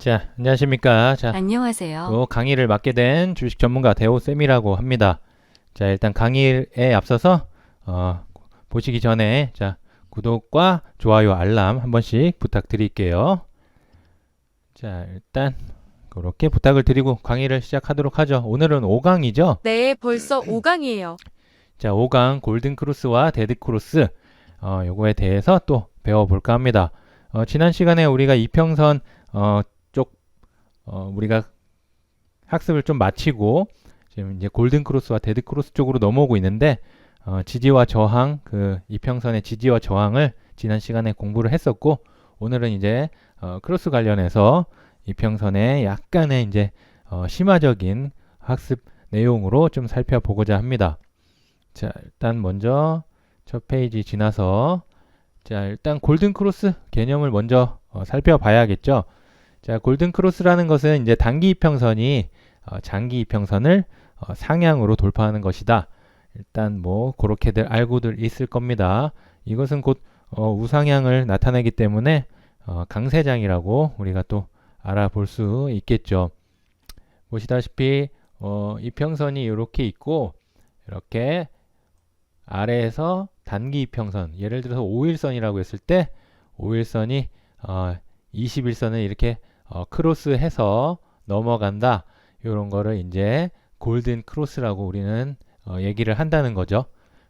자, 안녕하십니까. 자, 안녕하세요. 또 강의를 맡게 된 주식 전문가 대호쌤이라고 합니다. 자, 일단 강의에 앞서서 어, 보시기 전에 자, 구독과 좋아요, 알람 한 번씩 부탁드릴게요. 자, 일단 그렇게 부탁을 드리고 강의를 시작하도록 하죠. 오늘은 5강이죠. 네, 벌써 5강이에요. 자, 5강 골든 크로스와 데드 크로스 어, 요거에 대해서 또 배워볼까 합니다. 어, 지난 시간에 우리가 이평선 어, 쪽 어, 우리가 학습을 좀 마치고 지금 이제 골든 크로스와 데드 크로스 쪽으로 넘어오고 있는데 어, 지지와 저항 그 이평선의 지지와 저항을 지난 시간에 공부를 했었고 오늘은 이제 어, 크로스 관련해서 이평선의 약간의 이제 어, 심화적인 학습 내용으로 좀 살펴보고자 합니다. 자, 일단 먼저 첫 페이지 지나서 자, 일단 골든 크로스 개념을 먼저 어, 살펴봐야겠죠. 자, 골든 크로스라는 것은 이제 단기 이평선이 어, 장기 이평선을 어, 상향으로 돌파하는 것이다. 일단 뭐 그렇게들 알고들 있을 겁니다. 이것은 곧 어, 우상향을 나타내기 때문에 어, 강세장이라고 우리가 또 알아볼 수 있겠죠. 보시다시피 어, 이평선이 이렇게 있고 이렇게 아래에서 단기 이평선 예를 들어서 5일선이라고 했을 때 5일선이 어, 21선을 이렇게 어, 크로스해서 넘어간다 이런 거를 이제 골든 크로스라고 우리는 어, 얘기를 한다는 거죠.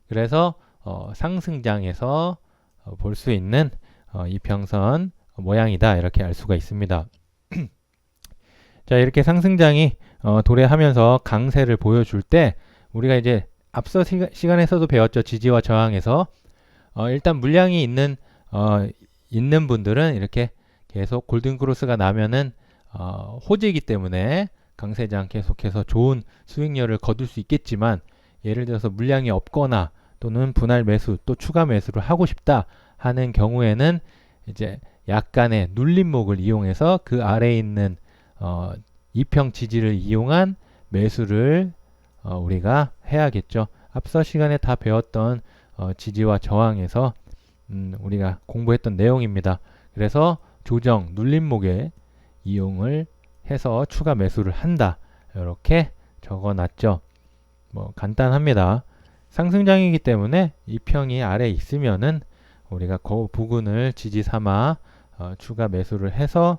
그래서 어, 상승장에서 어, 볼수 있는 어, 이평선 모양이다 이렇게 알 수가 있습니다. 자 이렇게 상승장이 어, 도래하면서 강세를 보여줄 때 우리가 이제 앞서 시가, 시간에서도 배웠죠 지지와 저항에서 어, 일단 물량이 있는 어, 있는 분들은 이렇게 계속 골든 크로스가 나면은 어, 호재이기 때문에 강세장 계속해서 좋은 수익률을 거둘 수 있겠지만 예를 들어서 물량이 없거나 또는 분할 매수 또 추가 매수를 하고 싶다 하는 경우에는 이제 약간의 눌림목을 이용해서 그 아래에 있는 어, 이평 지지를 이용한 매수를 어, 우리가 해야겠죠. 앞서 시간에 다 배웠던 어, 지지와 저항에서 음, 우리가 공부했던 내용입니다. 그래서 조정 눌림목에 이용을 해서 추가 매수를 한다. 이렇게 적어 놨죠. 뭐 간단합니다. 상승장이기 때문에 이 평이 아래 있으면은 우리가 그 부근을 지지 삼아 어, 추가 매수를 해서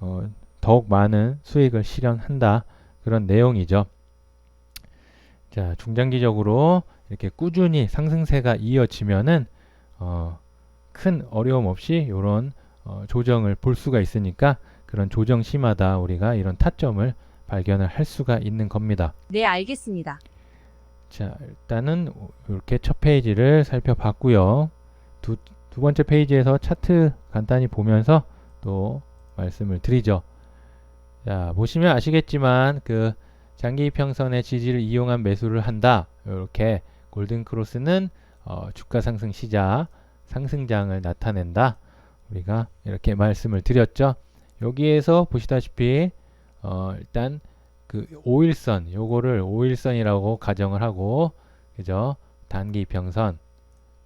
어, 더욱 많은 수익을 실현한다. 그런 내용이죠. 자, 중장기적으로 이렇게 꾸준히 상승세가 이어지면은 어, 큰 어려움 없이 이런 어, 조정을 볼 수가 있으니까 그런 조정 시마다 우리가 이런 타점을 발견을 할 수가 있는 겁니다. 네, 알겠습니다. 자, 일단은 이렇게 첫 페이지를 살펴봤고요. 두, 두 번째 페이지에서 차트 간단히 보면서 또 말씀을 드리죠. 자, 보시면 아시겠지만 그 장기 평선의 지지를 이용한 매수를 한다. 이렇게 골든 크로스는 어, 주가 상승 시작, 상승장을 나타낸다. 우리가 이렇게 말씀을 드렸죠. 여기에서 보시다시피 어, 일단 그 5일선 요거를 5일선이라고 가정을 하고 그죠? 단기 이평선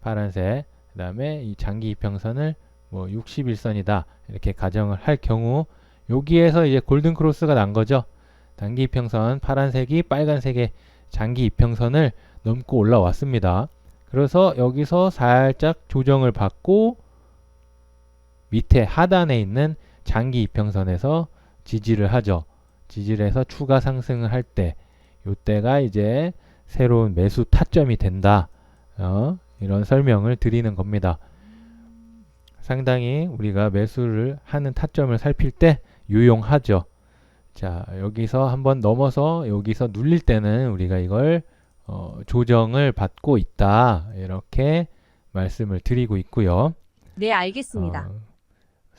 파란색 그 다음에 이 장기 이평선을 뭐 60일선이다. 이렇게 가정을 할 경우 여기에서 이제 골든 크로스가 난 거죠. 단기 이평선 파란색이 빨간색의 장기 이평선을 넘고 올라왔습니다. 그래서 여기서 살짝 조정을 받고 밑에 하단에 있는 장기 이평선에서 지지를 하죠. 지지를 해서 추가 상승을 할 때, 이때가 이제 새로운 매수 타점이 된다. 어, 이런 설명을 드리는 겁니다. 상당히 우리가 매수를 하는 타점을 살필 때 유용하죠. 자, 여기서 한번 넘어서 여기서 눌릴 때는 우리가 이걸 어, 조정을 받고 있다. 이렇게 말씀을 드리고 있고요. 네, 알겠습니다. 어,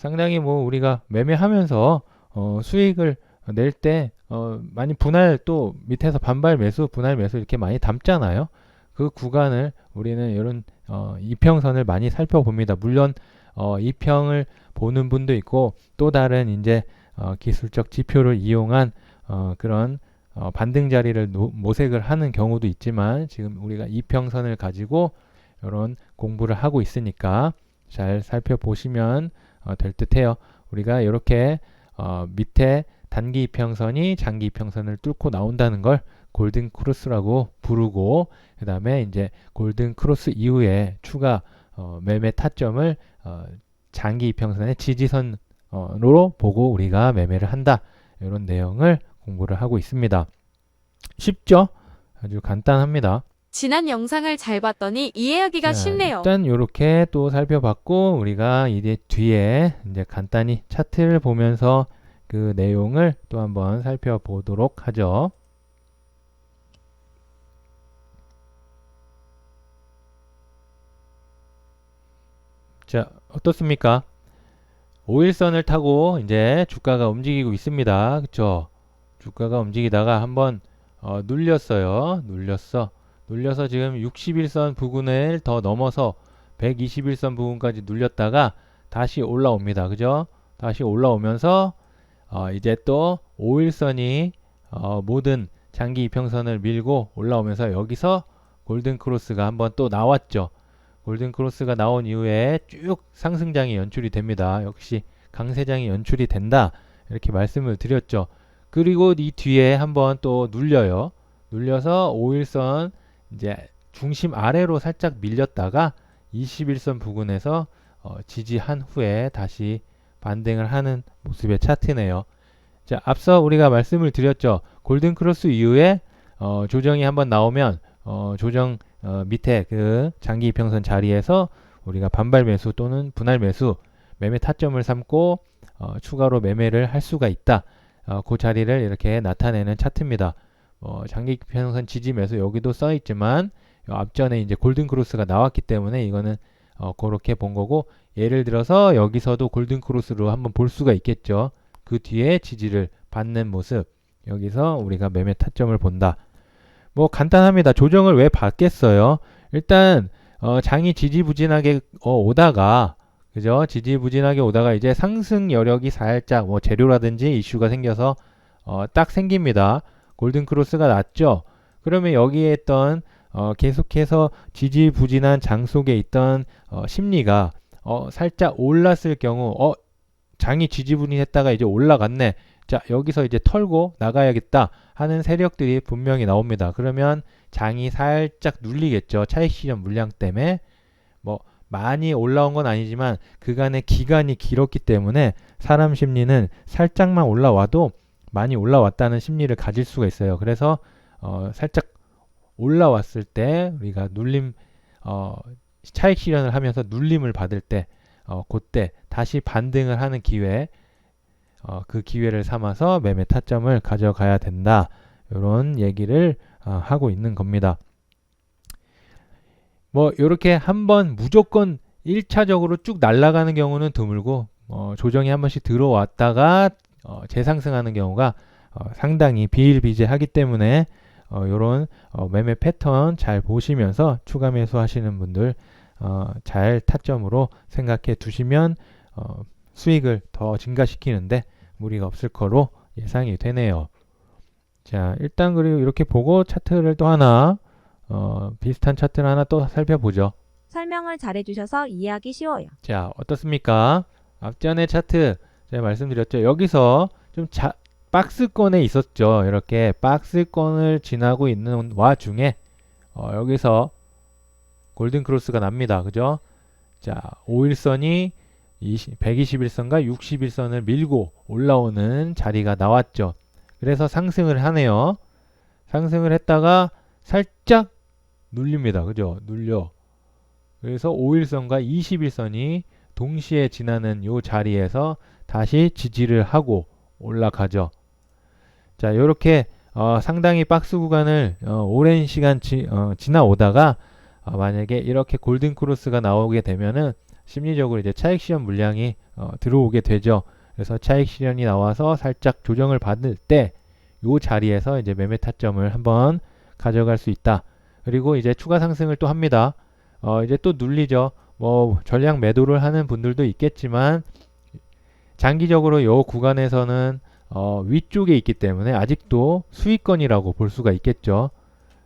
상당히 뭐 우리가 매매하면서 어, 수익을 낼 때 어, 많이 분할 또 밑에서 반발 매수, 분할 매수 이렇게 많이 담잖아요. 그 구간을 우리는 이런 어, 이평선을 많이 살펴봅니다. 물론 어, 이평을 보는 분도 있고 또 다른 이제 어, 기술적 지표를 이용한 어, 그런 어, 반등 자리를 노, 모색을 하는 경우도 있지만 지금 우리가 이평선을 가지고 이런 공부를 하고 있으니까 잘 살펴보시면 어, 될 듯해요. 우리가 이렇게 어, 밑에 단기 이평선이 장기 이평선을 뚫고 나온다는 걸 골든 크로스라고 부르고 그 다음에 이제 골든 크로스 이후에 추가 어, 매매 타점을 어, 장기 이평선의 지지선으로 보고 우리가 매매를 한다 이런 내용을 공부를 하고 있습니다. 쉽죠? 아주 간단합니다. 지난 영상을 잘 봤더니 이해하기가 자, 쉽네요. 일단 이렇게 또 살펴봤고 우리가 이제 뒤에 이제 간단히 차트를 보면서 그 내용을 또 한번 살펴보도록 하죠. 자, 어떻습니까? 5일선을 타고 이제 주가가 움직이고 있습니다. 그쵸? 주가가 움직이다가 한번 어, 눌렸어요. 눌렸어. 눌려서 지금 61선 부근을 더 넘어서 121선 부근까지 눌렸다가 다시 올라옵니다. 그죠? 다시 올라오면서 어, 이제 또 5일선이 어, 모든 장기 이평선을 밀고 올라오면서 여기서 골든 크로스가 한번 또 나왔죠. 골든 크로스가 나온 이후에 쭉 상승장이 연출이 됩니다. 역시 강세장이 연출이 된다. 이렇게 말씀을 드렸죠. 그리고 이 뒤에 한번 또 눌려요. 눌려서 5일선 이제 중심 아래로 살짝 밀렸다가 21선 부근에서 어, 지지한 후에 다시 반등을 하는 모습의 차트네요. 자, 앞서 우리가 말씀을 드렸죠. 골든 크로스 이후에 어, 조정이 한번 나오면 어, 조정 어, 밑에 그 장기 이평선 자리에서 우리가 반발 매수 또는 분할 매수 매매 타점을 삼고 어, 추가로 매매를 할 수가 있다. 어, 그 자리를 이렇게 나타내는 차트입니다. 어, 장기 이평선 지지 매수 여기도 써 있지만 요 앞전에 이제 골든 크로스가 나왔기 때문에 이거는 어, 그렇게 본 거고 예를 들어서 여기서도 골든 크로스로 한번 볼 수가 있겠죠. 그 뒤에 지지를 받는 모습 여기서 우리가 매매 타점을 본다. 뭐 간단합니다. 조정을 왜 받겠어요? 일단 어, 장이 지지부진하게 어, 오다가 그죠? 지지부진하게 오다가 이제 상승 여력이 살짝 뭐 재료라든지 이슈가 생겨서 어, 딱 생깁니다. 골든 크로스가 났죠. 그러면 여기에 있던 어, 계속해서 지지부진한 장 속에 있던 어, 심리가 어, 살짝 올랐을 경우 어, 장이 지지부진했다가 이제 올라갔네. 자, 여기서 이제 털고 나가야겠다 하는 세력들이 분명히 나옵니다. 그러면 장이 살짝 눌리겠죠. 차익 실현 물량 때문에 뭐 많이 올라온 건 아니지만 그간의 기간이 길었기 때문에 사람 심리는 살짝만 올라와도 많이 올라왔다는 심리를 가질 수가 있어요. 그래서 어, 살짝 올라왔을 때 우리가 눌림 어, 차익 실현을 하면서 눌림을 받을 때 어, 그때 다시 반등을 하는 기회 어, 그 기회를 삼아서 매매 타점을 가져가야 된다. 이런 얘기를 어, 하고 있는 겁니다. 뭐 이렇게 한번 무조건 1차적으로 쭉 날아가는 경우는 드물고 어, 조정이 한 번씩 들어왔다가 어, 재상승하는 경우가 어, 상당히 비일비재하기 때문에 어, 이런 어, 매매 패턴 잘 보시면서 추가 매수하시는 분들 어, 잘 타점으로 생각해 두시면 어, 수익을 더 증가시키는데 무리가 없을 거로 예상이 되네요. 자, 일단 그리고 이렇게 보고 차트를 또 하나 어, 비슷한 차트를 하나 또 살펴보죠. 설명을 잘해주셔서 이해하기 쉬워요. 자, 어떻습니까? 앞전에 차트 제가 말씀드렸죠. 여기서 좀 자, 박스권에 있었죠. 이렇게 박스권을 지나고 있는 와중에 어, 여기서 골든 크로스가 납니다. 그죠? 자, 5일선이 20, 121선과 61선을 밀고 올라오는 자리가 나왔죠. 그래서 상승을 하네요. 상승을 했다가 살짝 눌립니다. 그죠? 눌려. 그래서 5일선과 21선이 동시에 지나는 요 자리에서 다시 지지를 하고 올라가죠. 자, 요렇게 어, 상당히 박스 구간을 어, 오랜 시간 지, 어, 지나오다가 어, 만약에 이렇게 골든 크로스가 나오게 되면은 심리적으로 이제 차익 실현 물량이 어, 들어오게 되죠. 그래서 차익 실현이 나와서 살짝 조정을 받을 때 요 자리에서 이제 매매 타점을 한번 가져갈 수 있다. 그리고 이제 추가 상승을 또 합니다. 어, 이제 또 눌리죠. 뭐 전량 매도를 하는 분들도 있겠지만 장기적으로 요 구간에서는 어, 위쪽에 있기 때문에 아직도 수익권이라고 볼 수가 있겠죠.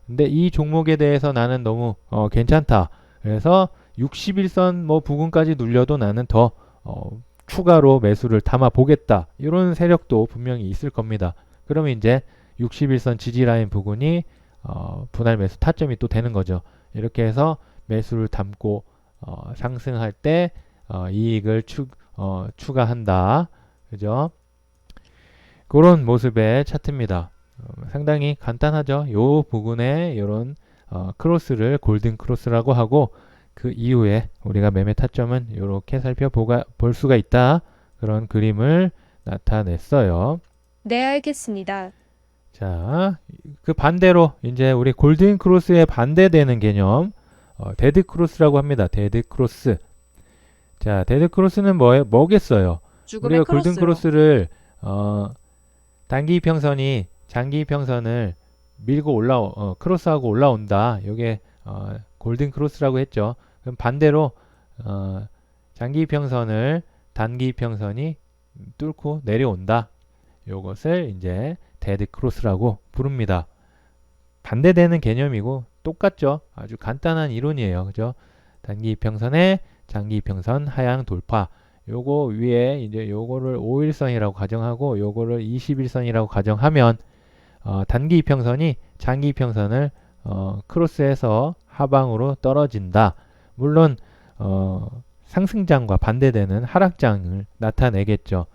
근데 이 종목에 대해서 나는 너무 어, 괜찮다. 그래서 61선 뭐 부근까지 눌려도 나는 더 어, 추가로 매수를 담아 보겠다. 이런 세력도 분명히 있을 겁니다. 그러면 이제 61선 지지 라인 부근이 어, 분할 매수 타점이 또 되는 거죠. 이렇게 해서 매수를 담고 어, 상승할 때 어, 이익을 추, 어, 추가한다. 그죠? 그런 모습의 차트입니다. 어, 상당히 간단하죠. 요 부분에 이런 어, 크로스를 골든 크로스라고 하고 그 이후에 우리가 매매 타점은 이렇게 살펴볼 수가 있다. 그런 그림을 나타냈어요. 네, 알겠습니다. 자, 그 반대로 이제 우리 골든 크로스에 반대되는 개념 어, 데드 크로스라고 합니다. 데드 크로스. 자, 데드 크로스는 뭐 뭐겠어요? 우리가 골든. 크로스를 어, 단기 이평선이 장기 이평선을 밀고 올라 어, 크로스하고 올라온다. 요게 어, 골든 크로스라고 했죠. 그럼 반대로 어, 장기 이평선을 단기 이평선이 뚫고 내려온다. 요것을 이제 데드 크로스라고 부릅니다. 반대되는 개념이고 똑같죠. 아주 간단한 이론이에요. 그죠? 단기 이평선에 장기 이평선 하향 돌파. 요거 위에 이제 요거를 5일선이라고 가정하고 요거를 21선이라고 가정하면 어, 단기 이평선이 장기 이평선을 어, 크로스해서 하방으로 떨어진다. 물론 어, 상승장과 반대되는 하락장을 나타내겠죠.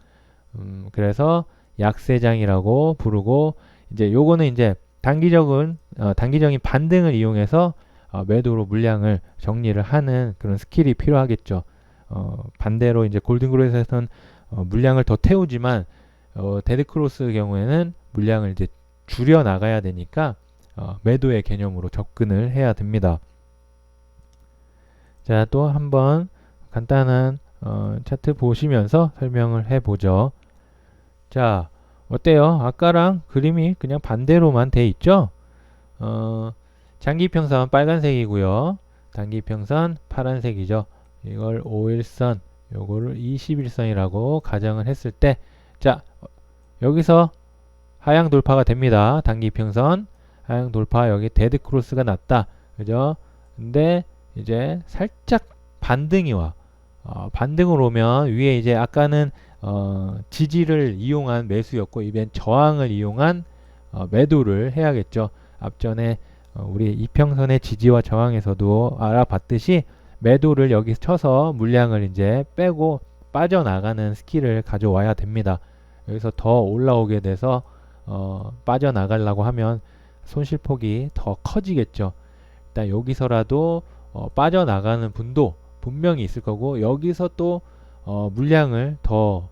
음, 그래서 약세장이라고 부르고 이제 요거는 이제 단기적인 어, 단기적인 반등을 이용해서 어, 매도로 물량을 정리를 하는 그런 스킬이 필요하겠죠. 어, 반대로 이제 골든그로에서는 어, 물량을 더 태우지만 어, 데드크로스 경우에는 물량을 이제 줄여 나가야 되니까 어, 매도의 개념으로 접근을 해야 됩니다. 자, 또 한번 간단한 어, 차트 보시면서 설명을 해보죠. 자, 어때요? 아까랑 그림이 그냥 반대로만 돼 있죠? 어, 장기평선 빨간색이고요. 단기평선 파란색이죠. 이걸 5일선, 요거를 21선이라고 가정을 했을 때, 자, 여기서 하향 돌파가 됩니다. 단기평선, 하향 돌파, 여기 데드 크로스가 났다. 그죠? 근데 이제 살짝 반등이 와. 어, 반등을 오면 위에 이제 아까는 어, 지지를 이용한 매수였고 이번 저항을 이용한 어, 매도를 해야겠죠. 앞전에 어, 우리 이평선의 지지와 저항에서도 알아봤듯이 매도를 여기 쳐서 물량을 이제 빼고 빠져나가는 스킬을 가져와야 됩니다. 여기서 더 올라오게 돼서 어, 빠져나가려고 하면 손실폭이 더 커지겠죠. 일단 여기서라도 어, 빠져나가는 분도 분명히 있을 거고 여기서 또 어, 물량을 더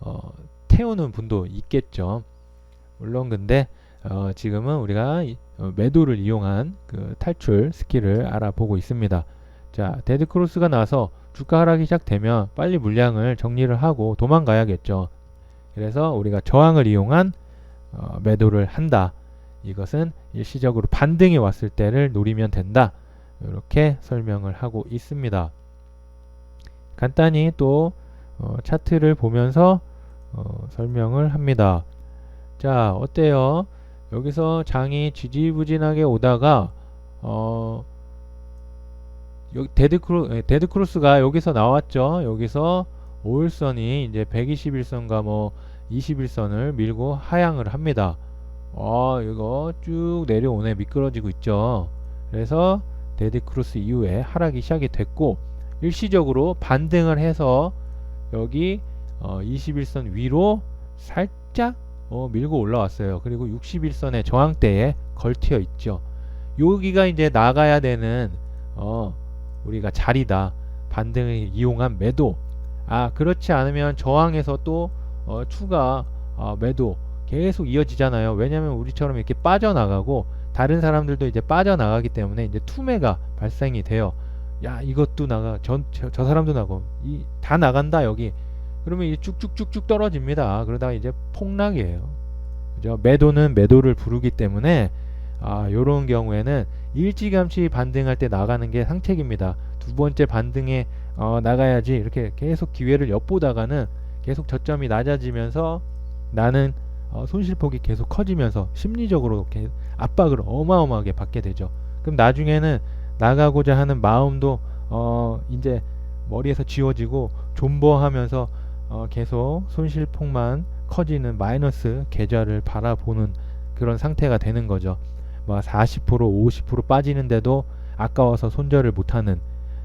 어, 태우는 분도 있겠죠. 물론 근데 어, 지금은 우리가 이- 어, 매도를 이용한 그 탈출 스킬을 알아보고 있습니다. 자, 데드 크로스가 나서 주가 하락이 시작되면 빨리 물량을 정리를 하고 도망가야겠죠. 그래서 우리가 저항을 이용한 어, 매도를 한다. 이것은 일시적으로 반등이 왔을 때를 노리면 된다. 이렇게 설명을 하고 있습니다. 간단히 또 어, 차트를 보면서 어, 설명을 합니다. 자, 어때요? 여기서 장이 지지부진하게 오다가 어, 여기 데드 크로 예, 데드 크로스가 여기서 나왔죠. 여기서 5일선이 이제 121선과 뭐 21선을 밀고 하향을 합니다. 어, 이거 쭉 내려오네 미끄러지고 있죠. 그래서 데드 크로스 이후에 하락이 시작이 됐고 일시적으로 반등을 해서 여기 어, 21선 위로 살짝 어, 밀고 올라왔어요. 그리고 61선의 저항대에 걸튀어 있죠. 여기가 이제 나가야 되는 어, 우리가 자리다. 반등을 이용한 매도. 아 그렇지 않으면 저항에서 또 어, 추가 어, 매도 계속 이어지잖아요. 왜냐하면 우리처럼 이렇게 빠져나가고 다른 사람들도 이제 빠져나가기 때문에 이제 투매가 발생이 돼요. 야 이것도 나가. 전, 저, 저 사람도 나고. 이, 다 나간다 여기. 그러면 이제 쭉쭉쭉쭉 떨어집니다. 그러다가 이제 폭락이에요. 그죠? 매도는 매도를 부르기 때문에 아 요런 경우에는 일찌감치 반등할 때 나가는 게 상책입니다. 두 번째 반등에 어, 나가야지 이렇게 계속 기회를 엿보다가는 계속 저점이 낮아지면서 나는 어, 손실폭이 계속 커지면서 심리적으로 압박을 어마어마하게 받게 되죠. 그럼 나중에는 나가고자 하는 마음도 어 이제 머리에서 지워지고 존버하면서 어, 계속 손실폭만 커지는 마이너스 계좌를 바라보는 그런 상태가 되는 거죠. 뭐 40% 50% 빠지는데도 아까워서 손절을 못하는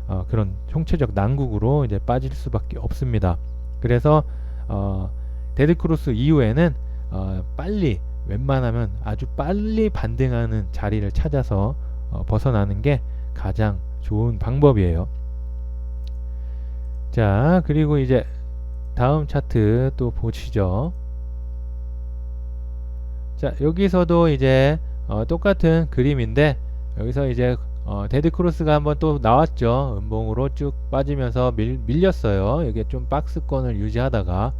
어, 그런 총체적 난국으로 이제 빠질 수밖에 없습니다. 그래서 어, 데드크로스 이후에는 어, 빨리 웬만하면 아주 빨리 반등하는 자리를 찾아서 어, 벗어나는 게 가장 좋은 방법이에요. 자, 그리고 이제 다음 차트 또 보시죠. 자, 여기서도 이제 어, 똑같은 그림인데 여기서 이제 어, 데드 크로스가 한번 또 나왔죠. 음봉으로 쭉 빠지면서 밀, 밀렸어요. 이게 좀 박스권을 유지하다가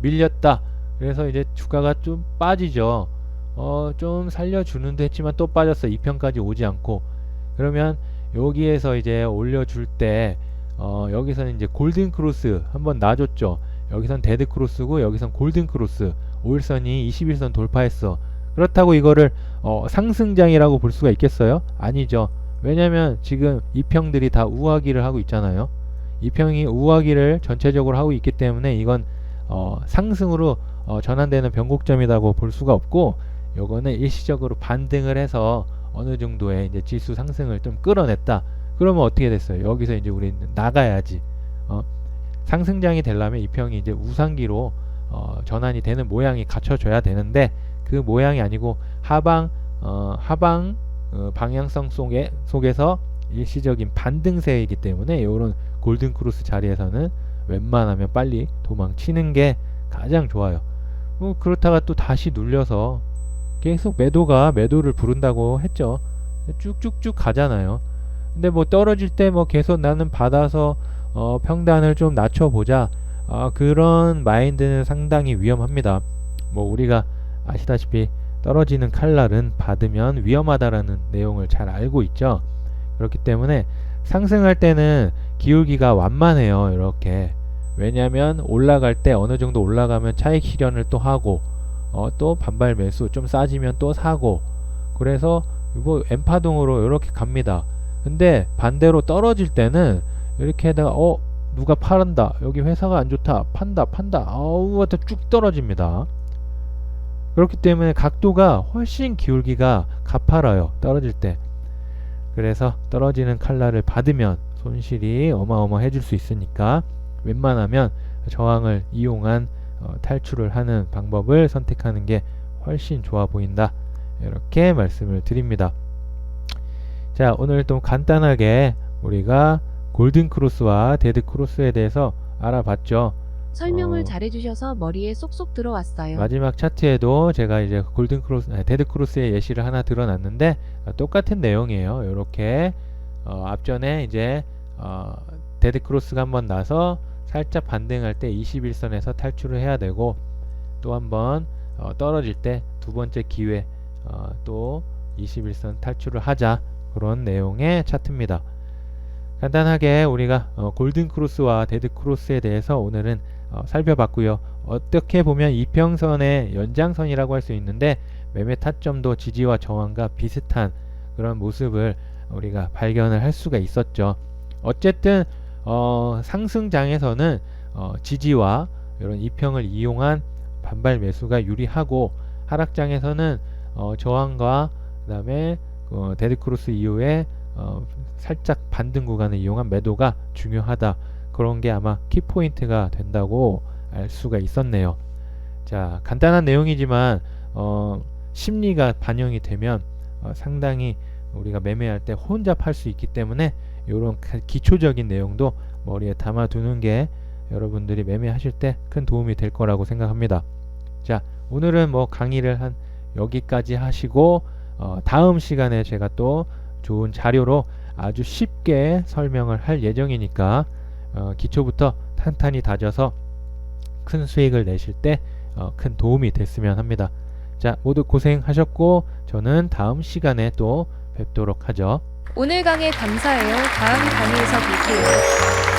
밀렸다. 그래서 이제 주가가 좀 빠지죠. 어, 좀 살려주는 데 했지만 또 빠졌어. 2편까지 오지 않고. 그러면 여기에서 이제 올려줄 때 어, 여기서는 이제 골든 크로스 한번 놔줬죠. 여기선 데드 크로스고 여기선 골든 크로스. 5일선이 21선 돌파했어. 그렇다고 이거를 어, 상승장이라고 볼 수가 있겠어요? 아니죠. 왜냐면 지금 이 평들이 다 우하기를 하고 있잖아요. 이 평이 우하기를 전체적으로 하고 있기 때문에 이건 어, 상승으로 어, 전환되는 변곡점이라고 볼 수가 없고 요거는 일시적으로 반등을 해서 어느 정도의 이제 지수 상승을 좀 끌어냈다. 그러면 어떻게 됐어요? 여기서 이제 우리는 나가야지. 어, 상승장이 되려면 이 평이 이제 우상기로 어, 전환이 되는 모양이 갖춰져야 되는데 그 모양이 아니고 하방 어, 하방 어, 방향성 속에 속에서 일시적인 반등세이기 때문에 이런 골든 크로스 자리에서는 웬만하면 빨리 도망치는 게 가장 좋아요. 뭐 그렇다가 또 다시 눌려서 계속 매도가 매도를 부른다고 했죠. 쭉쭉쭉 가잖아요. 근데 뭐 떨어질 때 뭐 계속 나는 받아서 어, 평단을 좀 낮춰보자. 아, 그런 마인드는 상당히 위험합니다. 뭐 우리가 아시다시피 떨어지는 칼날은 받으면 위험하다라는 내용을 잘 알고 있죠. 그렇기 때문에 상승할 때는 기울기가 완만해요. 이렇게. 왜냐하면 올라갈 때 어느 정도 올라가면 차익 실현을 또 하고 어, 또 반발 매수 좀 싸지면 또 사고 그래서 이거 엠파동으로 이렇게 갑니다. 근데 반대로 떨어질 때는 이렇게 해다가 어 누가 팔은다 여기 회사가 안 좋다 판다 판다 아우 하다 쭉 떨어집니다. 그렇기 때문에 각도가 훨씬 기울기가 가파라요 떨어질 때. 그래서 떨어지는 칼날을 받으면 손실이 어마어마해질 수 있으니까 웬만하면 저항을 이용한 어, 탈출을 하는 방법을 선택하는 게 훨씬 좋아 보인다. 이렇게 말씀을 드립니다. 자, 오늘 좀 간단하게 우리가 골든 크로스와 데드 크로스에 대해서 알아봤죠. 설명을 어. 잘해주셔서 머리에 쏙쏙 들어왔어요. 마지막 차트에도 제가 이제 골든 크로스, 아니, 데드 크로스의 예시를 하나 드러놨는데 어, 똑같은 내용이에요. 이렇게 어, 앞전에 이제 어, 데드 크로스가 한번 나서 살짝 반등할 때 21선에서 탈출을 해야 되고 또 한번 어, 떨어질 때 두 번째 기회 어, 또 21선 탈출을 하자 그런 내용의 차트입니다. 간단하게 우리가 어, 골든 크로스와 데드 크로스에 대해서 오늘은 어, 살펴봤고요. 어떻게 보면 이평선의 연장선이라고 할 수 있는데 매매 타점도 지지와 저항과 비슷한 그런 모습을 우리가 발견을 할 수가 있었죠. 어쨌든 어, 상승장에서는 어, 지지와 이런 이평을 이용한 반발 매수가 유리하고 하락장에서는 어, 저항과 그다음에 어, 데드크로스 이후에 어, 살짝 반등 구간을 이용한 매도가 중요하다. 그런 게 아마 키포인트가 된다고 알 수가 있었네요. 자, 간단한 내용이지만 어, 심리가 반영이 되면 어, 상당히 우리가 매매할 때 혼잡할 수 있기 때문에 이런 기초적인 내용도 머리에 담아두는 게 여러분들이 매매하실 때 큰 도움이 될 거라고 생각합니다. 자, 오늘은 뭐 강의를 한 여기까지 하시고 어, 다음 시간에 제가 또 좋은 자료로 아주 쉽게 설명을 할 예정이니까 어, 기초부터 탄탄히 다져서 큰 수익을 내실 때 어, 큰 도움이 됐으면 합니다. 자, 모두 고생하셨고 저는 다음 시간에 또 뵙도록 하죠. 오늘 강의 감사해요. 다음 강의에서 뵐게요.